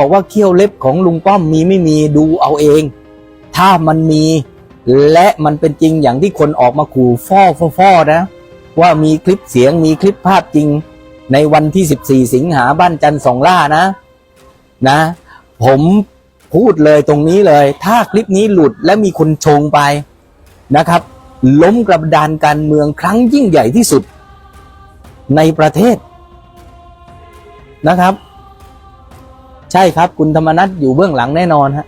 บอกว่าเขี้ยวเล็บของลุงป้อมมีไม่มีดูเอาเอง ถ้ามันมี และมันเป็นจริงอย่างที่คนออกมาขู่ฟ้อฟ้อฟอนะ ว่ามีคลิปเสียงมีคลิปภาพจริง ในวันที่ 14 สิงหาบ้านจันทร์สองล่านะ นะ ผมพูดเลยตรงนี้เลย ถ้าคลิปนี้หลุดและมีคนชงไปนะครับ ล้มกระดานการเมืองครั้งยิ่งใหญ่ที่สุดในประเทศนะครับ ช่ครับคุณธรรมนัฐอยู่เบื้องหลังแน่นอนฮะ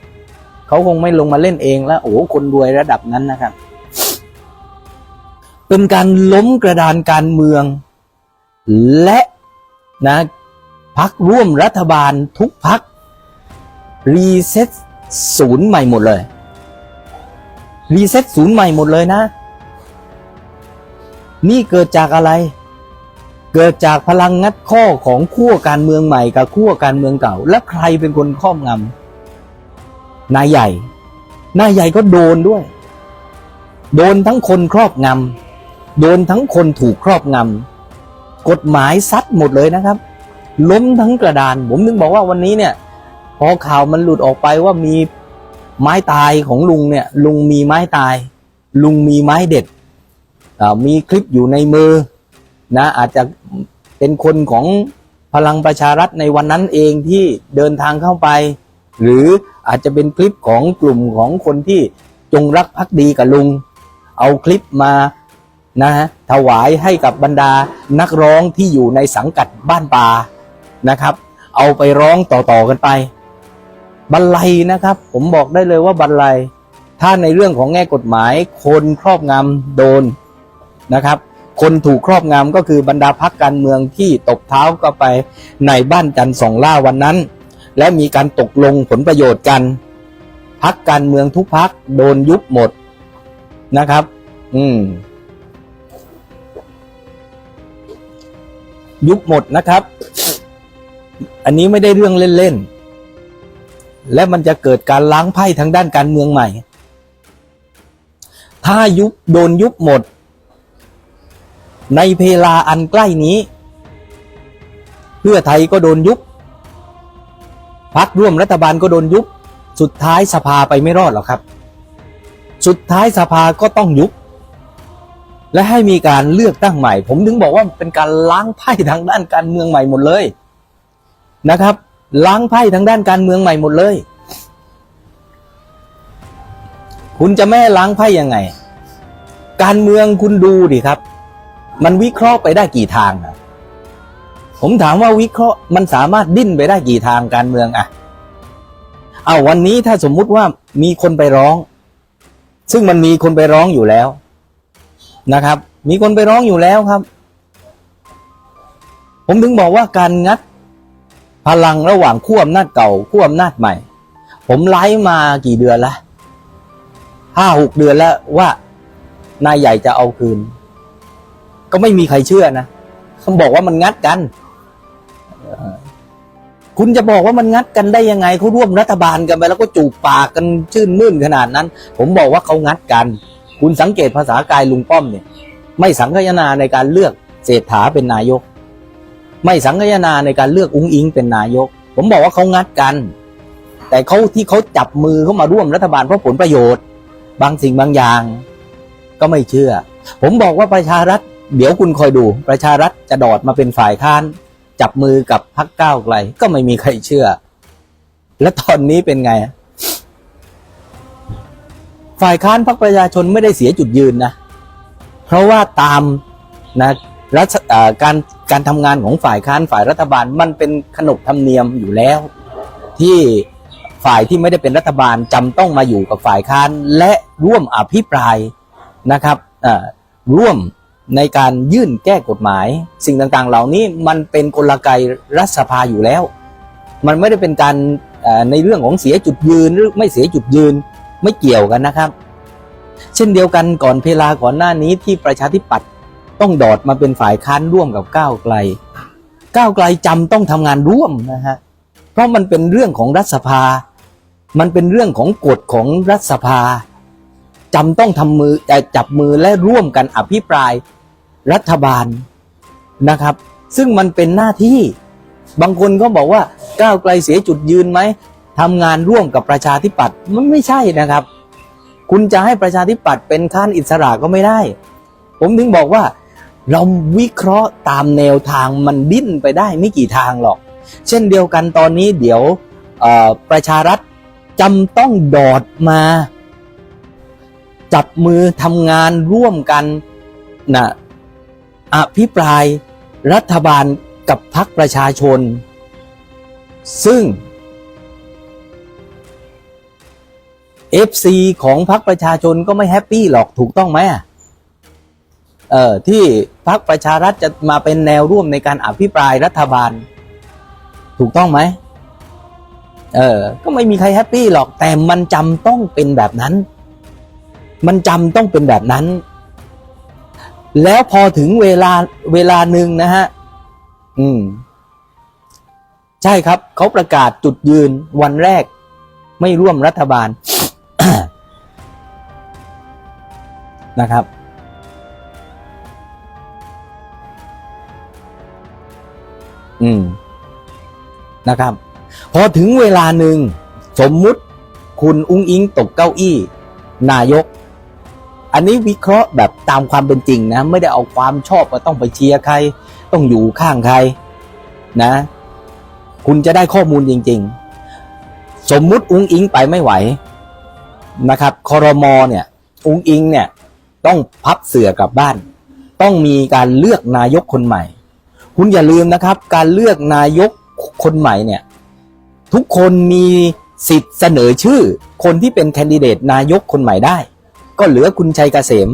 เขาคงไม่ลงมาเล่นเองแล้ว โอ้คนรวยระดับนั้นนะครับ เป็นการล้มกระดานการเมือง และนะพักร่วมรัฐบาลทุกพักรีเซ็ตศูนย์ใหม่หมดเลยรีเซ็ตศูนย์ใหม่หมดเลยนะ นี่เกิดจากอะไร กิดจากพลังงัดข้อของขั้วการเมืองใหม่กับขั้วการเมืองเก่า และใครเป็นคนครอบงำนายใหญ่นายใหญ่ก็โดนด้วย โดนทั้งคนครอบงำโดนทั้งคนถูกครอบงำกฎหมายซัดหมดเลยนะครับ ล้มทั้งกระดาน ผมถึงบอกว่าวันนี้เนี่ย พอข่าวมันหลุดออกไปว่ามีไม้ตายของลุงเนี่ย ลุงมีไม้ตาย ลุงมีไม้เด็ดมีคลิปอยู่ในมือ นะอาจจะเป็นคนของพลังประชารัฐในวันนั้นเองที่เดินทางเข้าไป หรืออาจจะเป็นคลิปของกลุ่มของคนที่จงรักภักดีกับลุง เอาคลิปมานะฮะถวายให้กับบรรดานักร้องที่อยู่ในสังกัดบ้านป่านะครับ เอาไปร้องต่อๆกันไปบรรลัยนะครับ ผมบอกได้เลยว่าบรรลัยถ้าในเรื่องของแง่กฎหมายคนครอบงำโดนนะครับ คนถูกครอบงำก็คือบรรดาพักการเมืองที่ตบเท้าก็ไปในบ้านจันทร์สองล่าวันนั้น และมีการตกลงผลประโยชน์กัน พักการเมืองทุกพักโดนยุบหมดนะครับ อืม ยุบหมดนะครับ อันนี้ไม่ได้เรื่องเล่นๆ และมันจะเกิดการล้างไพ่ทางด้านการเมืองใหม่ ถ้ายุบโดนยุบหมด ในเพลาอันใกล้นี้ เพื่อไทยก็โดนยุบพักร่วมรัฐบาลก็โดนยุบ สุดท้ายสภาไปไม่รอดหรอกครับ สุดท้ายสภาก็ต้องยุบ และให้มีการเลือกตั้งใหม่ ผมถึงบอกว่าเป็นการล้างไพ่ทางด้านการเมืองใหม่หมดเลยนะครับ ล้างไพ่ทางด้านการเมืองใหม่หมดเลย คุณจะแม่ล้างไพ่ยังไง การเมืองคุณดูดิครับ มันวิเคราะห์ไปได้กี่ทางอะผมถามว่าวิเคราะห์มันสามารถดิ้นไปได้กี่ทางการเมืองอะเอาวันนี้ถ้าสมมุติว่ามีคนไปร้อง ซึ่งมันมีคนไปร้องอยู่แล้วนะครับ มีคนไปร้องอยู่แล้วครับ ผมถึงบอกว่าการงัดพลังระหว่างขั้วอำนาจเก่าขั้วอำนาจใหม่ ผมไล่มากี่เดือนละห้าหกเดือนแล้วว่านายใหญ่จะเอาคืน ก็ไม่มีใครเชื่อนะเขาบอกว่ามันงัดกันคุณจะบอกว่ามันงัดกันได้ยังไงเขาร่วมรัฐบาลกันไปแล้วก็จูบปากกันชื่นมื่นขนาดนั้น ผมบอกว่าเขางัดกัน คุณสังเกตภาษากายลุงป้อมเนี่ย ไม่สังคยนาในการเลือกเศรษฐาเป็นนายก ไม่สังคยนาในการเลือกอุ้งอิงเป็นนายก ผมบอกว่าเขางัดกัน แต่เขาที่เขาจับมือเข้ามาร่วมรัฐบาลเพราะผลประโยชน์ บางสิ่งบางอย่าง ก็ไม่เชื่อ ผมบอกว่าประชารัฐ เดี๋ยวคุณคอยดูประชารัฐจะดอดมาเป็นฝ่ายค้าน จับมือกับพรรคก้าวไกล ก็ไม่มีใครเชื่อ และตอนนี้เป็นไง ฝ่ายค้านพรรคประชาชนไม่ได้เสียจุดยืนนะ เพราะว่าตามนะรัฐการการทำงานของฝ่ายค้านฝ่ายรัฐบาลมันเป็นขนบธรรมเนียมอยู่แล้ว ที่ฝ่ายที่ไม่ได้เป็นรัฐบาลจำต้องมาอยู่กับฝ่ายค้านและร่วมอภิปรายนะครับร่วม ในการยื่นแก้กฎหมาย สิ่งต่างๆ เหล่านี้มันเป็นกลไกรัฐสภาอยู่แล้ว มันไม่ได้เป็นการในเรื่องของเสียจุดยืนหรือไม่เสียจุดยืนไม่เกี่ยวกันนะครับ เช่นเดียวกันก่อนเพลาก่อนหน้านี้ที่ประชาธิปัตย์ต้องดอดมาเป็นฝ่ายค้านร่วมกับก้าวไกล ก้าวไกลจำต้องทำงานร่วมนะฮะเพราะมันเป็นเรื่องของรัฐสภา มันเป็นเรื่องของกฎของรัฐสภาจำต้องทำมือแต่จับมือและร่วมกันอภิปราย รัฐบาลนะครับ ซึ่งมันเป็นหน้าที่บางคนก็บอกว่าก้าวไกลเสียจุดยืนไหมทำงานร่วมกับประชาธิปัตย์มันไม่ใช่นะครับ คุณจะให้ประชาธิปัตย์เป็นข้านอิสระก็ไม่ได้ ผมถึงบอกว่า เราวิเคราะห์ตามแนวทางมันดิ้นไปได้ไม่กี่ทางหรอก เช่นเดียวกันตอนนี้เดี๋ยวประชารัฐจำต้องดอดมา จับมือทำงานร่วมกันนะ อภิปรายรัฐบาลกับพรรคประชาชน ซึ่ง FC ของพรรคประชาชนก็ไม่แฮปปี้หรอกถูกต้องไหมเอ่อที่พรรคประชารัฐจะมาเป็นแนวร่วมในการอภิปรายรัฐบาล ถูกต้องไหมเออก็ไม่มีใครแฮปปี้หรอกแต่มันจำต้องเป็นแบบนั้น มันจำต้องเป็นแบบนั้น แล้วพอถึงเวลาเวลาหนึ่งนะฮะ อืม ใช่ครับ เขาประกาศจุดยืนวันแรก ไม่ร่วมรัฐบาลนะครับ อืม นะครับ พอถึงเวลาหนึ่ง สมมุติคุณอุ้งอิงตกเก้าอี้ นายก อันนี้วิเคราะห์แบบตามความเป็นจริงนะ ไม่ได้เอาความชอบว่าต้องไปเชียร์ใคร ต้องอยู่ข้างใครนะ คุณจะได้ข้อมูลจริง ๆ สมมุติอุ้งอิงไปไม่ไหวนะครับคอรมอเนี่ยอุ้งอิงเนี่ยต้องพับเสือกลับบ้าน ต้องมีการเลือกนายกคนใหม่ คุณอย่าลืมนะครับ การเลือกนายกคนใหม่เนี่ยทุกคนมีสิทธิ์เสนอชื่อคนที่เป็นแคนดิเดตนายกคนใหม่ได้ ก็เหลือคุณชัยเกษม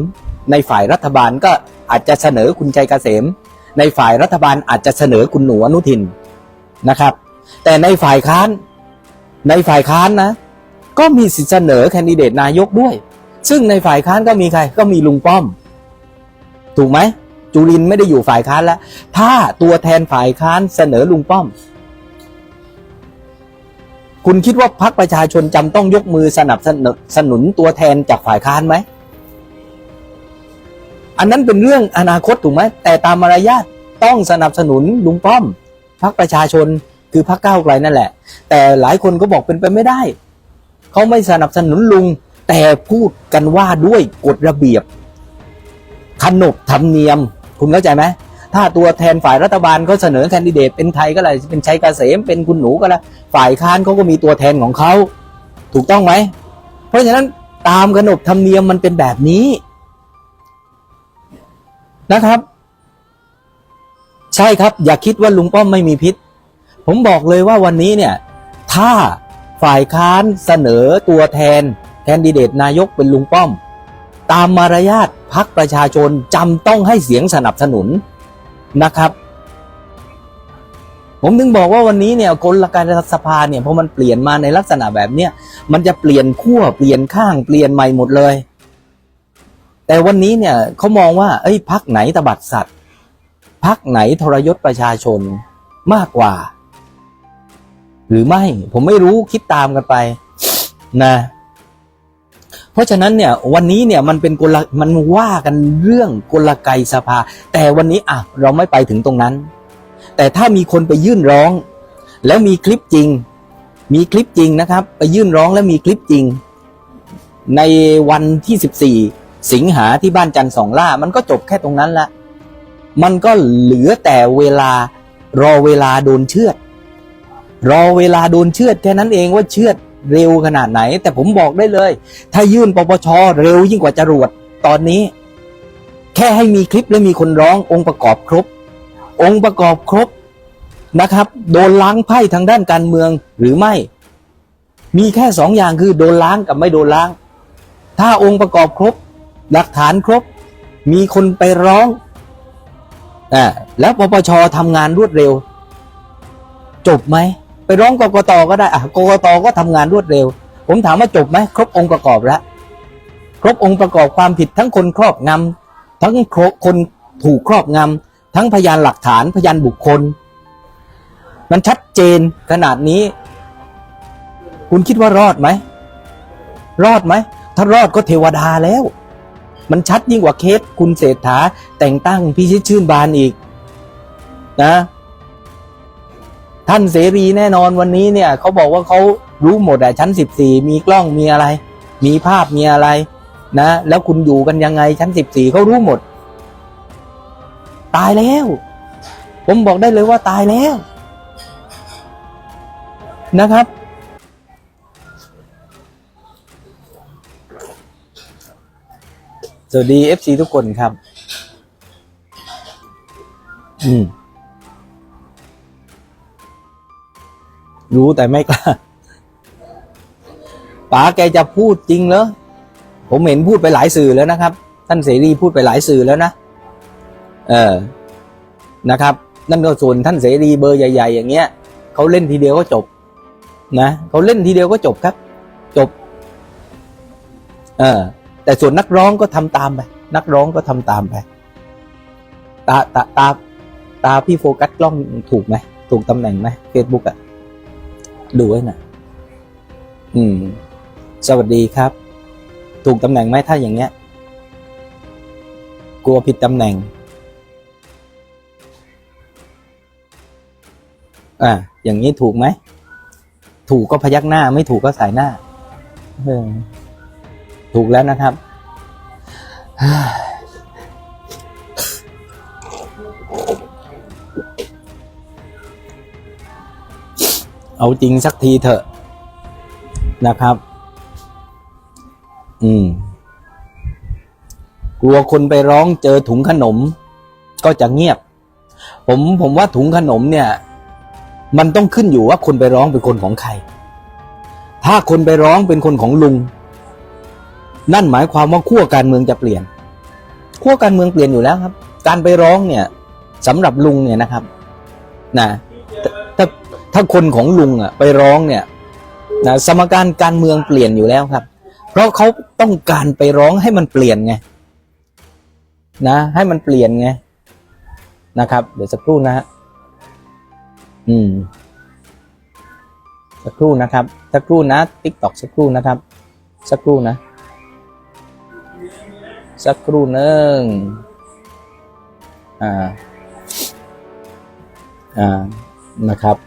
ในฝ่ายรัฐบาลก็อาจจะเสนอคุณชัยเกษม ในฝ่ายรัฐบาลอาจจะเสนอคุณหนูอนุทินนะครับ แต่ในฝ่ายค้านในฝ่ายค้านนะ ก็มีสิทธิเสนอแคนดิเดตนายกด้วย ซึ่งในฝ่ายค้านก็มีใครก็มีลุงป้อม ถูกไหมจุรินไม่ได้อยู่ฝ่ายค้านแล้ว ถ้าตัวแทนฝ่ายค้านเสนอลุงป้อม คุณคิดว่าพรรคประชาชนจำต้องยกมือสนับสนุนสนุนตัวแทนจากฝ่ายค้านไหม อันนั้นเป็นเรื่องอนาคตถูกไหมแต่ตามมารยาทต้องสนับสนุนลุงป้อมพรรคประชาชนคือพรรคก้าวไกลนั่นแหละ แต่หลายคนก็บอกเป็นไปไม่ได้ เขาไม่สนับสนุนลุง แต่พูดกันว่าด้วยกฎระเบียบขนบธรรมเนียม คุณเข้าใจไหม ถ้าตัวแทนฝ่ายรัฐบาลเขาเสนอแคนดิเดตเป็นใครก็เลยเป็นชัยเกษมเป็นคุณหนูก็แล้วฝ่ายค้านเขาก็มีตัวแทนของเขาถูกต้องไหม เพราะฉะนั้นตามขนบธรรมเนียมมันเป็นแบบนี้นะครับ ใช่ครับ อย่าคิดว่าลุงป้อมไม่มีพิษ ผมบอกเลยว่าวันนี้เนี่ย ถ้าฝ่ายค้านเสนอตัวแทนแคนดิเดตนายกเป็นลุงป้อม ตามมารยาทพักประชาชนจำต้องให้เสียงสนับสนุน นะครับ ผมถึงบอกว่าวันนี้เนี่ยกลการรัฐสภาเนี่ยพอมันเปลี่ยนมาในลักษณะแบบเนี้ยมันจะเปลี่ยนขั้วเปลี่ยนข้างเปลี่ยนใหม่หมดเลย แต่วันนี้เนี่ยเขามองว่าเอ้ยพักไหนตบัดสัตว์พักไหนทรยศประชาชนมากกว่า หรือไม่ผมไม่รู้คิดตามกันไป นะ เพราะฉะนั้นเนี่ยวันนี้เนี่ยมันเป็นกลมันว่ากันเรื่องกลไกสภา แต่วันนี้อะเราไม่ไปถึงตรงนั้น แต่ถ้ามีคนไปยื่นร้อง แล้วมีคลิปจริง มีคลิปจริงนะครับ ไปยื่นร้องแล้วมีคลิปจริง ในวันที่ 14 สิงหาที่บ้านจันทร์สองล่า มันก็จบแค่ตรงนั้นละมันก็เหลือแต่เวลารอเวลาโดนเชือด รอเวลาโดนเชือดแค่นั้นเองว่าเชือด เร็วขนาดไหน แต่ผมบอกได้เลย ถ้ายื่นปปชเร็วยิ่งกว่าจรวดตอนนี้ แค่ให้มีคลิปและมีคนร้ององค์ประกอบครบ องค์ประกอบครบนะครับ โดนล้างไพ่ทางด้านการเมืองหรือไม่ มีแค่สองอย่างคือโดนล้างกับไม่โดนล้าง ถ้าองค์ประกอบครบ หลักฐานครบ มีคนไปร้องอ่าแล้วปปชทำงานรวดเร็ว จบไหม ไปร้องกกตก็ได้อะกกตก็ทำงานรวดเร็ว ผมถามว่าจบไหมครบองค์ประกอบแล้วครบองค์ประกอบความผิดทั้งคนครอบงำทั้งคนถูกครอบงำทั้งพยานหลักฐานพยานบุคคล มันชัดเจนขนาดนี้ คุณคิดว่ารอดไหมรอดไหมถ้ารอดก็เทวดาแล้ว มันชัดยิ่งกว่าเคสคุณเศรษฐาแต่งตั้งพิชิตชื่นบานอีก นะ ท่านเสรีแน่นอนวันนี้เนี่ยเขาบอกว่าเขารู้หมดอะชั้นสิบสี่มีกล้องมีอะไร มีภาพมีอะไรนะแล้วคุณอยู่กันยังไงชั้นสิบสี่เขารู้หมด ตายแล้ว ผมบอกได้เลยว่าตายแล้ว นะครับ สวัสดี FC ทุกคนครับ อืม รู้แต่ไม่กล้าป๋าแกจะพูดจริงเหรอผมเห็นพูดไปหลายสื่อแล้วนะครับ ท่านเสรีพูดไปหลายสื่อแล้วนะ เออนะครับ นั่นก็ส่วนท่านเสรีเบอร์ใหญ่ ๆ อย่างเงี้ยเขาเล่นทีเดียวก็จบ นะเขาเล่นทีเดียวก็จบครับ จบ เออ แต่ส่วนนักร้องก็ทำตามไปนักร้องก็ทำตามไปตาตาตาตาพี่โฟกัสกล้องถูกไหมถูกตำแหน่งไหมเฟซบุ๊กอะ ดูไว้นะอืม สวัสดีครับ ถูกตำแหน่งไหมถ้าอย่างเงี้ย กลัวผิดตำแหน่ง อ่า อย่างนี้ถูกไหม ถูกก็พยักหน้า ไม่ถูกก็สายหน้า ถูกแล้วนะครับ เอาจริงสักทีเถอะนะครับ อืม กลัวคนไปร้องเจอถุงขนม ก็จะเงียบ ผมผมว่าถุงขนมเนี่ย มันต้องขึ้นอยู่ว่าคนไปร้องเป็นคนของใคร ถ้าคนไปร้องเป็นคนของลุง นั่นหมายความว่าขั้วการเมืองจะเปลี่ยนขั้วการเมืองเปลี่ยนอยู่แล้วครับ การไปร้องเนี่ยสำหรับลุงเนี่ยนะครับ นะ ถ้าคนของลุงอะ ไปร้องเนี่ยนะสมการการเมืองเปลี่ยนอยู่แล้วครับ เพราะเขาต้องการไปร้องให้มันเปลี่ยนไงนะ ให้มันเปลี่ยนไงนะครับ เดี๋ยวสักครู่นะฮะอืมสักครู่นะครับ สักครู่นะติ๊กตอกสักครู่นะครับ สักครู่นะ สักครู่หนึ่งอ่าอ่านะครับ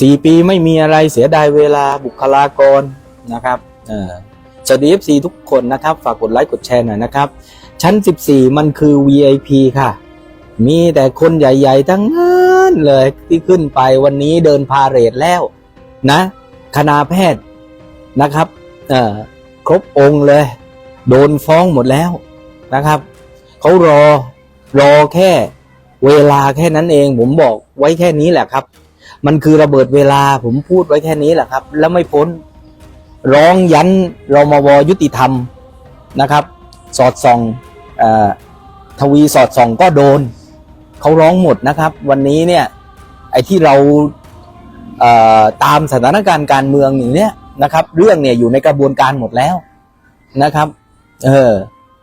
สี่ปีไม่มีอะไรเสียดายเวลาบุคลากรนะครับสวัสดี FC ทุกคนนะครับ ฝากกดไลค์กดแชร์หน่อยนะครับ ชั้น 14 มันคือ VIP ค่ะ มีแต่คนใหญ่ ๆ ทั้งนั้นเลยที่ขึ้นไปวันนี้เดินพาเหรดแล้วนะ คณะแพทย์นะครับครบองค์เลย โดนฟ้องหมดแล้วนะครับ เขารอรอแค่เวลาแค่นั้นเองผมบอกไว้แค่นี้แหละครับ มันคือระเบิดเวลาผมพูดไว้แค่นี้แหละครับ แล้วไม่พ้น ร้องยันรมวยุติธรรมนะครับ สอดส่องอทวีสอดส่องก็โดนเขาร้องหมดนะครับ วันนี้เนี่ย ไอ้ที่เราเตามสถานการณ์การเมืองอย่างเนี้ยนะครับ เรื่องเนี่ยอยู่ในกระบวนการหมดแล้วนะครับ เออ